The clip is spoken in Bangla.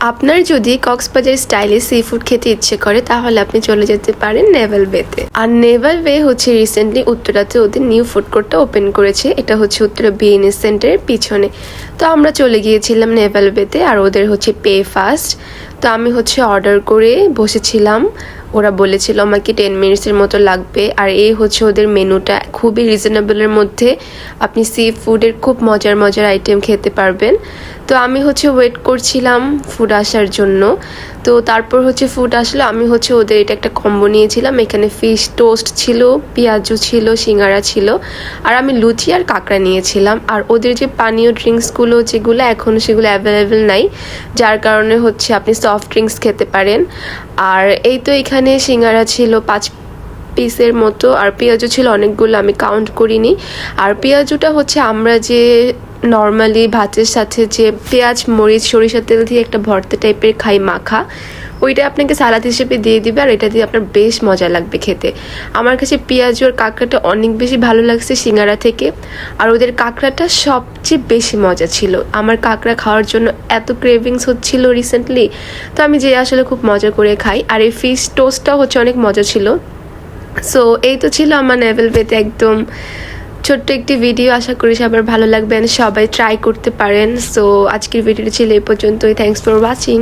আপনার যদি কক্সবাজার স্টাইলে সি ফুড খেতে ইচ্ছে করে, তাহলে আপনি চলে যেতে পারেন নেভাল বেতে। আর নেভাল বে হচ্ছে রিসেন্টলি উত্তরাতে ওদের নিউ ফুড কোর্টটা ওপেন করেছে। এটা হচ্ছে উত্তরা বিএনএস সেন্টারের পিছনে। তো আমরা চলে গিয়েছিলাম নেভাল বেতে, আর ওদের হচ্ছে পে ফাস্ট তো আমি হচ্ছে অর্ডার করে বসেছিলাম। ওরা বলেছিল, আমাকে টেন মিনিটসের মতো লাগবে। আর এই হচ্ছে ওদের মেনুটা। খুবই রিজনেবলের মধ্যে আপনি সি ফুডের খুব মজার মজার আইটেম খেতে পারবেন। তো আমি হচ্ছে ওয়েট করছিলাম ফুড আসার জন্য। তো তারপর হচ্ছে ফুড আসলো, আমি হচ্ছে ওদের এটা একটা কম্বো নিয়েছিলাম। এখানে ফিশ টোস্ট ছিল পেঁয়াজু ছিল, সিঙ্গারা ছিল, আর আমি লুচি আর কাঁকড়া নিয়েছিলাম। আর ওদের যে পানীয় ড্রিঙ্কসগুলো যেগুলো, এখন সেগুলো অ্যাভেলেবেল নাই, যার কারণে হচ্ছে আপনি সফট ড্রিঙ্কস খেতে পারেন। আর এই তো এখানে সিঙ্গারা ছিল পাঁচ পিসের মতো, আর পেঁয়াজু ছিল অনেকগুলো, আমি কাউন্ট করিনি। আর পেঁয়াজুটা হচ্ছে আমরা যে নর্মালি ভাতের সাথে যে পেঁয়াজ, মরিচ, সরিষার তেল দিয়ে একটা ভর্তা টাইপের খাই মাখা। ওইটা আপনাকে সালাদ হিসেবে দিয়ে দিবে আর এটা দিয়ে আপনার বেশ মজা লাগবে খেতে। আমার কাছে পেঁয়াজ আর কাঁকড়াটা অনেক বেশি ভালো লাগছে সিঙ্গারা থেকে। আর ওদের কাঁকড়াটা সবচেয়ে বেশি মজা ছিল। আমার কাঁকড়া খাওয়ার জন্য এত ক্রেভিংস হচ্ছিল রিসেন্টলি তো আমি যে আসলে খুব মজা করে খাই। আর এই ফিশ টোস্টটাও হচ্ছে অনেক মজা ছিল। সো এই তো ছিল আমার নেভেল পেতে একদম ছোট্ট একটি ভিডিও আশা করি সবার ভালো লাগবে সবাই ট্রাই করতে পারেন। সো আজকের ভিডিওটি ছিল এই পর্যন্তই। Thanks for watching